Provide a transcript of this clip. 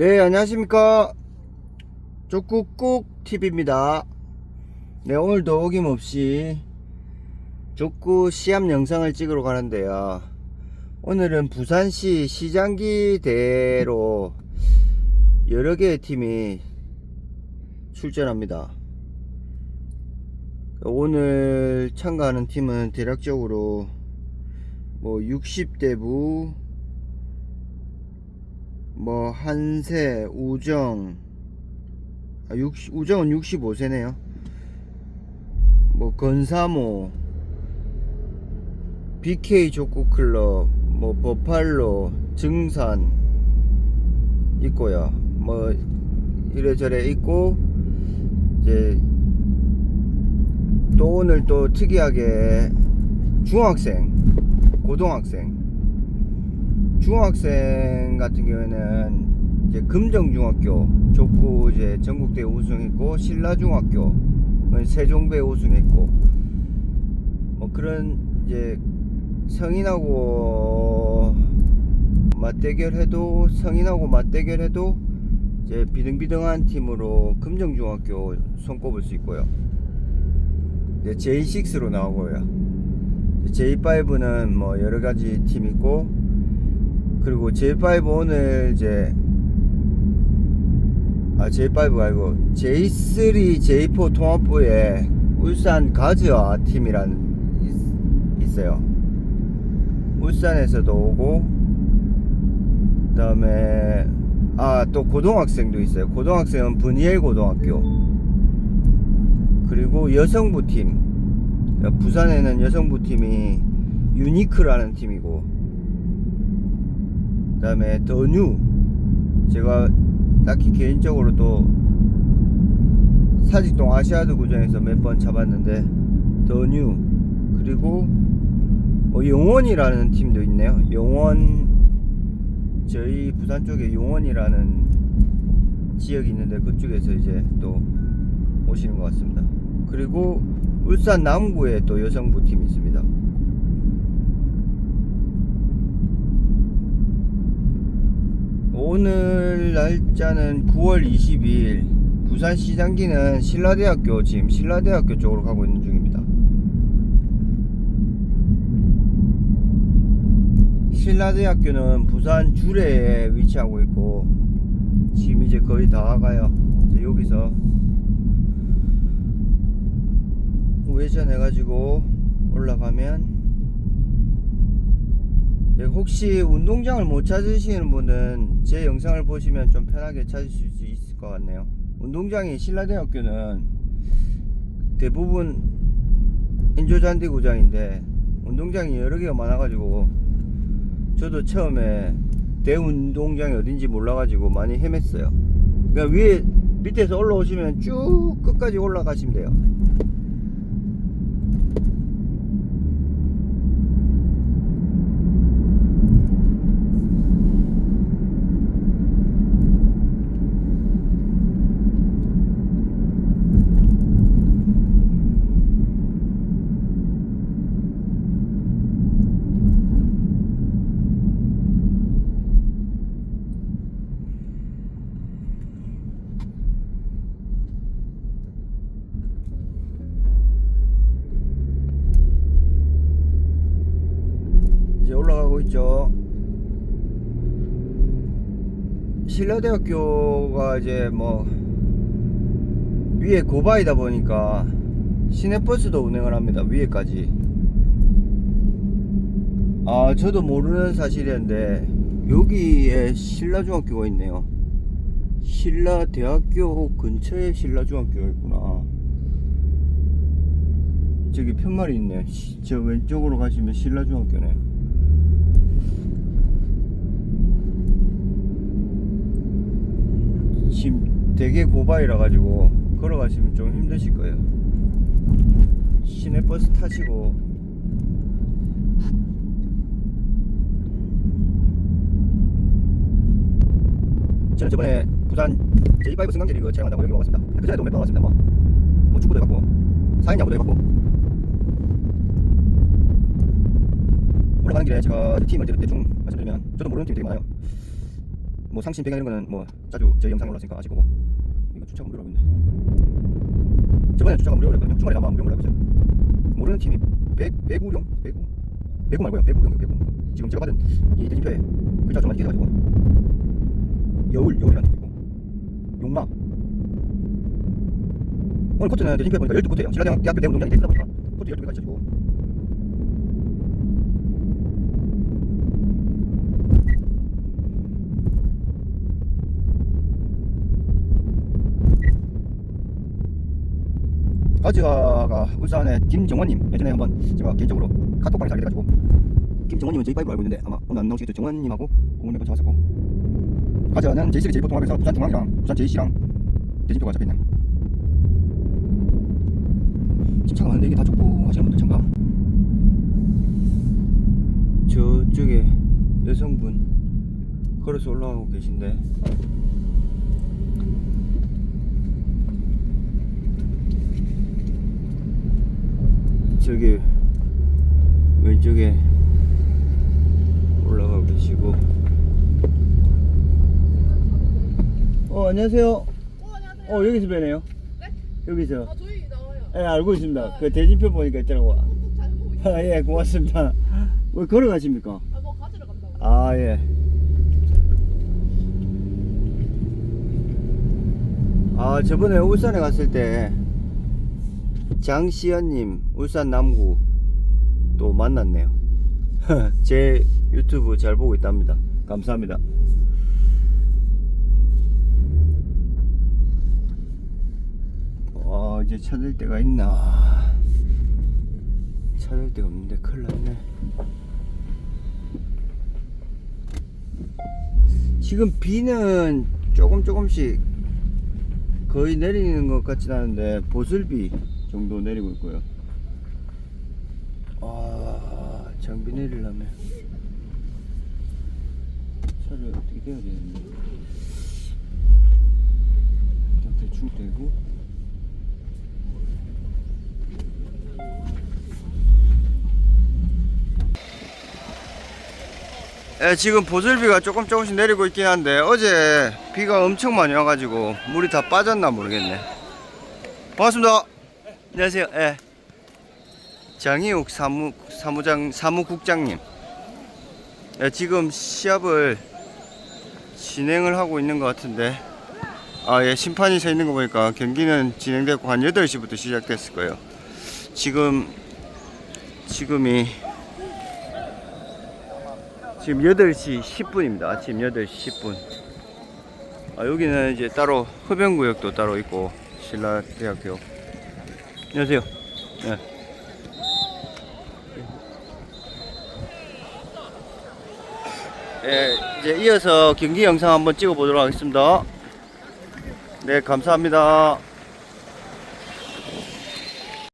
네, 안녕하십니까. 족구꾹 TV입니다. 네, 오늘도 어김없이 족구 시합 영상을 찍으러 가는데요. 오늘은 부산시 시장기 대회로 여러 개의 팀이 출전합니다. 오늘 참가하는 팀은 대략적으로 뭐 60대부 뭐 한세, 우정, 아, 60, 우정은 65세네요. 뭐 건사모, BK 족구클럽, 뭐 버팔로, 증산 있고요. 뭐 이래저래 있고 이제 또 오늘 또 특이하게 중학생, 고등학생 중학생 같은 경우에는 이제 금정중학교 족구 이제 전국대회 우승했고 신라중학교 세종배 우승했고 뭐 그런 이제 성인하고 맞대결해도 성인하고 맞대결해도 이제 비등비등한 팀으로 금정중학교 손꼽을 수 있고요. 이제 J6로 나오고요. J5는 뭐 여러 가지 팀 있고 그리고 J5 오늘 이제 아 J5가 아니고 J3, J4 통합부에 울산 가즈아 팀이라는 있, 있어요. 울산에서도 오고 그다음에 아 또 고등학생도 있어요. 고등학생은 분이엘 고등학교 그리고 여성부 팀 부산에는 여성부 팀이 유니크라는 팀이고 그 다음에 더뉴 제가 딱히 개인적으로 또 사직동 아시아드 구장에서 몇 번 잡았는데 더뉴 그리고 뭐 용원이라는 팀도 있네요. 용원 저희 부산 쪽에 용원이라는 지역이 있는데 그쪽에서 이제 또 오시는 것 같습니다. 그리고 울산 남구에 또 여성부 팀이 있습니다 오늘 날짜는 9월 22일. 부산 시장기는 신라대학교 지금 신라대학교 쪽으로 가고 있는 중입니다. 신라대학교는 부산 주례에 위치하고 있고 지금 이제 거의 다 와가요. 이제 여기서 우회전 해가지고 올라가면 예, 혹시 운동장을 못 찾으시는 분은 제 영상을 보시면 좀 편하게 찾으실 수 있을 것 같네요. 운동장이 신라대학교는 대부분 인조잔디 구장인데 운동장이 여러 개가 많아가지고 저도 처음에 대운동장이 어딘지 몰라가지고 많이 헤맸어요. 그러니까 위에 밑에서 올라오시면 쭉 끝까지 올라가시면 돼요. 가고 있죠. 신라대학교가 이제 뭐 위에 고바이다 보니까 시내버스도 운행을 합니다. 위에까지. 아, 저도 모르는 사실이었는데 여기에 신라중학교가 있네요. 신라대학교 근처에 신라중학교가 있구나. 저기 편말이 있네요. 시- 저 왼쪽으로 가시면 신라중학교네. 지금 되게 고바이라 가지고 걸어가시면 좀 힘드실 거예요. 시내버스 타시고 저는 저번에 부산 제2파이브 승강제리 이거 촬영한다고 여기 와봤습니다. 그 전에도 몇번 왔습니다. 뭐, 뭐 축구도 해봤고 사인 야구도 해봤고 올라가는 길에 제가 팀을 대충 말씀드리면 저도 모르는 팀이 되게 많아요. 뭐 상신 배경 이런 거는 뭐 자주 제 영상 올라왔으니까 아실 거고 이거 주차가 무료라고 있네. 저번에 주차가 무료라고 했거든요. 주말에 아마 무료 무료라고 했어요. 모르는 팀이 배, 배구령? 배구? 배구 말고요. 배구령이요 배구 지금 제가 받은 이 대진표에 글자 좀 많이 깨져가지고. 여울 여울이라는 팀 있고. 용마. 오늘 코트는 대진표에 보니까 12코트예요. 신라대학 대학교 대운동장이 되다 보니까 코트 12개가 있어가지고 아지아가 울산의 김정원님. 예전에 한번 제가 개인적으로 카톡방에 살게 돼가지고 김정원님은 J5로 알고 있는데 아마 오늘 안 나오시겠죠. 정원님하고 공을 몇번 잡았었고 아지아는 J3 J4 통합에서 부산 중앙이랑 부산 JC랑 대진표가 잡혀있네 지금 차가 많은데 이게 다 좁고 하시는 분들 참가. 저쪽에 여성분 걸어서 올라가고 계신데 저기 왼쪽에 올라가고 계시고 어 안녕하세요 어, 안녕하세요. 어 여기서 뵈네요 네? 여기서 아, 저희 나와요. 예 알고 있습니다 아, 그 네. 대진표 보니까 있더라고 꼭잘 보고 있어요. 아, 예 고맙습니다 왜 걸어가십니까 아, 뭐 가지러 간다고. 아, 예. 아, 저번에 울산에 갔을 때 장시연님 울산 남구 또 만났네요. 제 유튜브 잘 보고 있답니다. 감사합니다. 와, 이제 찾을 데가 있나? 찾을 데가 없는데 큰일 났네. 지금 비는 조금 조금씩 거의 내리는 것 같진 않은데 보슬비 정도 내리고 있고요. 아 장비 내리려면 차를 어떻게 대야 되는데 일단 대충 대고 예, 지금 보슬비가 조금 조금씩 내리고 있긴 한데 어제 비가 엄청 많이 와가지고 물이 다 빠졌나 모르겠네. 반갑습니다. 안녕하세요. 예. 장희욱 사무 사무장 사무국장님. 예, 지금 시합을 진행을 하고 있는 것 같은데 아, 예, 심판이 서 있는 거 보니까 경기는 진행됐고 한 8시부터 시작됐을 거예요. 지금 지금이 지금 8시 10분입니다. 아침 8시 10분. 아, 여기는 이제 따로 흡연구역도 따로 있고 신라대학교. 안녕하세요. 네. 예, 이제 이어서 경기 영상 한번 찍어 보도록 하겠습니다. 네, 감사합니다.